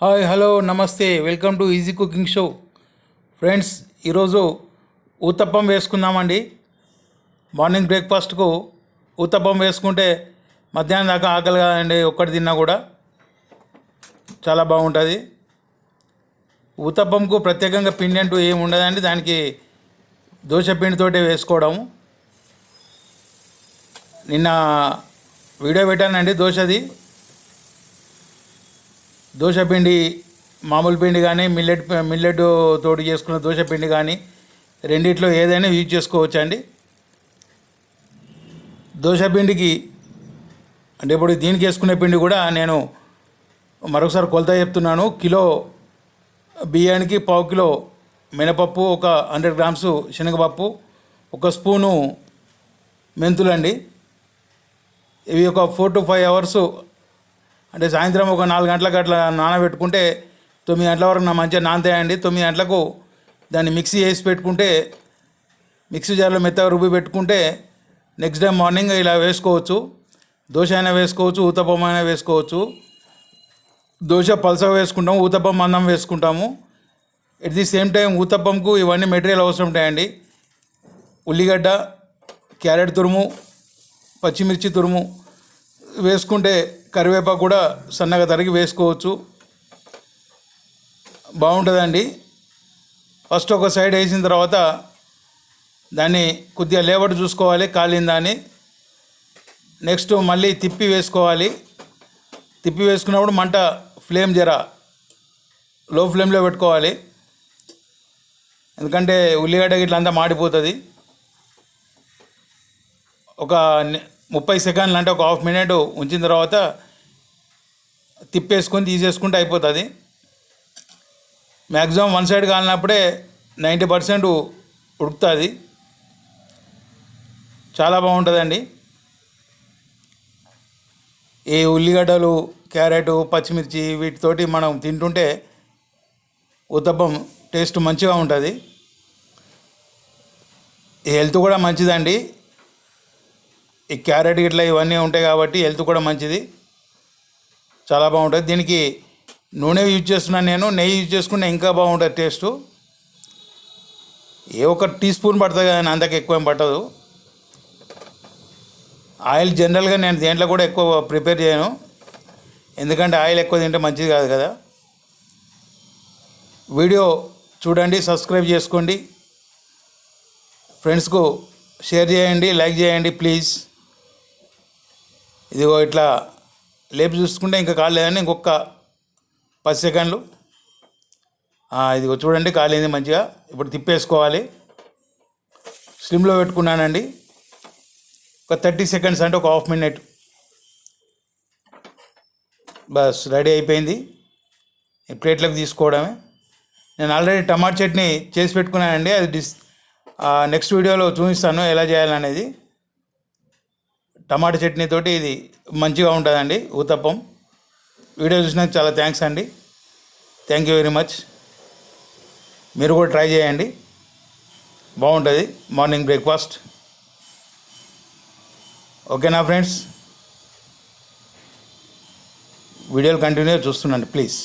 Hi hello నమస్తే. Welcome to easy cooking show. Friends ఈరోజు ఊతప్పం వేసుకుందామండి. మార్నింగ్ బ్రేక్ఫాస్ట్కు ఊతప్పం వేసుకుంటే మధ్యాహ్నం దాకా ఆకలి కాదండి ఒక్కటి తిన్నా కూడా. చాలా బాగుంటుంది. ఊతప్పంకు ప్రత్యేకంగా పిండి అంటూ ఏమి ఉండదండి దానికి దోశ పిండితోటే వేసుకోవడం. నిన్న వీడియో పెట్టానండి దోశది. దోశ పిండి మామూలు పిండి కానీ మిల్లెట్ మిల్లెట్ తోటి చేసుకున్న దోశ పిండి కానీ రెండిట్లో ఏదైనా యూజ్ చేసుకోవచ్చు అండి దోశ పిండికి అంటే ఇప్పుడు దీనికి వేసుకునే పిండి కూడా నేను మరొకసారి కొలత చెప్తున్నాను. కిలో బియ్యానికి పావు కిలో మినపప్పు ఒక హండ్రెడ్ గ్రామ్స్ శనగపప్పు ఒక స్పూను మెంతులండి. ఇవి ఒక ఫోర్ టు ఫైవ్ అవర్స్ అంటే సాయంత్రం ఒక నాలుగు గంటలకు అట్లా నానబెట్టుకుంటే తొమ్మిది గంటల వరకు నా మంచిగా నానతాయండి. తొమ్మిది గంటలకు దాన్ని మిక్సీ వేసి పెట్టుకుంటే మిక్సీ జార్లో మెత్తగా రుబ్బి పెట్టుకుంటే నెక్స్ట్ డే మార్నింగ్ ఇలా వేసుకోవచ్చు. దోశ అయినా వేసుకోవచ్చు ఊతప్పం అయినా వేసుకోవచ్చు. దోశ పలసగా వేసుకుంటాము ఊతప్పం అన్నం వేసుకుంటాము. ఎట్ ది సేమ్ టైం ఊతప్పంకు ఇవన్నీ మెటీరియల్ అవసరం ఉంటాయండి. ఉల్లిగడ్డ క్యారెట్ తురుము పచ్చిమిర్చి తురుము వేసుకుంటే కరివేపాకు కూడా సన్నగా తరిగి వేసుకోవచ్చు. బాగుంటుందండి. ఫస్ట్ ఒక సైడ్ వేసిన తర్వాత దాన్ని కొద్దిగా లేవట్ చూసుకోవాలి కాలిందా అని నెక్స్ట్ మళ్ళీ తిప్పి వేసుకోవాలి. తిప్పి వేసుకున్నప్పుడు మంట ఫ్లేమ్ జర లో ఫ్లేమ్లో పెట్టుకోవాలి. ఎందుకంటే ఉల్లిగడ్డ గిట్ల అంతా మాడిపోతుంది. ఒక ముప్పై సెకండ్లు అంటే ఒక హాఫ్ మినిట్ ఉంచిన తర్వాత తిప్పేసుకొని తీసేసుకుంటే అయిపోతుంది. మ్యాక్సిమం వన్ సైడ్ కాలినప్పుడే నైంటీ పర్సెంట్ ఉడుకుతుంది. చాలా బాగుంటుందండి. ఈ ఉల్లిగడ్డలు క్యారెట్ పచ్చిమిర్చి వీటితోటి మనం తింటుంటే ఉత్తప్పం టేస్ట్ మంచిగా ఉంటుంది. హెల్త్ కూడా మంచిదండి. ఈ క్యారెట్ గిట్ల ఇవన్నీ ఉంటాయి కాబట్టి హెల్త్ కూడా మంచిది. చాలా బాగుంటుంది. దీనికి నూనె యూజ్ చేస్తున్నాను నేను నెయ్యి యూజ్ చేసుకున్న ఇంకా బాగుంటుంది టేస్ట్. ఏ ఒక టీ స్పూన్ పడుతుంది కానీ అంతకు ఎక్కువ ఏం పట్టదు. ఆయిల్ జనరల్గా నేను దేంట్లో కూడా ఎక్కువ ప్రిపేర్ చేయను. ఎందుకంటే ఆయిల్ ఎక్కువ తింటే మంచిది కాదు కదా. వీడియో చూడండి సబ్స్క్రైబ్ చేసుకోండి. ఫ్రెండ్స్కు షేర్ చేయండి లైక్ చేయండి ప్లీజ్. ఇదిగో ఇట్లా లేపి చూసుకుంటే ఇంకా కాలేదని ఇంకొక పది సెకండ్లు. ఇదిగో చూడండి కాలేది మంచిగా. ఇప్పుడు తిప్పేసుకోవాలి. స్లిమ్లో పెట్టుకున్నానండి. ఒక థర్టీ సెకండ్స్ అంటే ఒక హాఫ్ మినిట్. బస్ రెడీ అయిపోయింది. ఈ ప్లేట్లకు తీసుకోవడమే. నేను ఆల్రెడీ టమాటా చట్నీ చేసి పెట్టుకున్నానండి. అది డిస్ నెక్స్ట్ వీడియోలో చూపిస్తాను ఎలా చేయాలనేది. టమాటా చట్నీ తోటి ఇది మంచిగా ఉంటుందండి ఊతప్పం. వీడియో చూసినందుకు చాలా థ్యాంక్స్ అండి. థ్యాంక్ యూ వెరీ మచ్ మీరు కూడా ట్రై చేయండి. బాగుంటుంది. మార్నింగ్ బ్రేక్ఫాస్ట్ ఓకేనా ఫ్రెండ్స్ వీడియోలు కంటిన్యూ చూస్తుండండి ప్లీజ్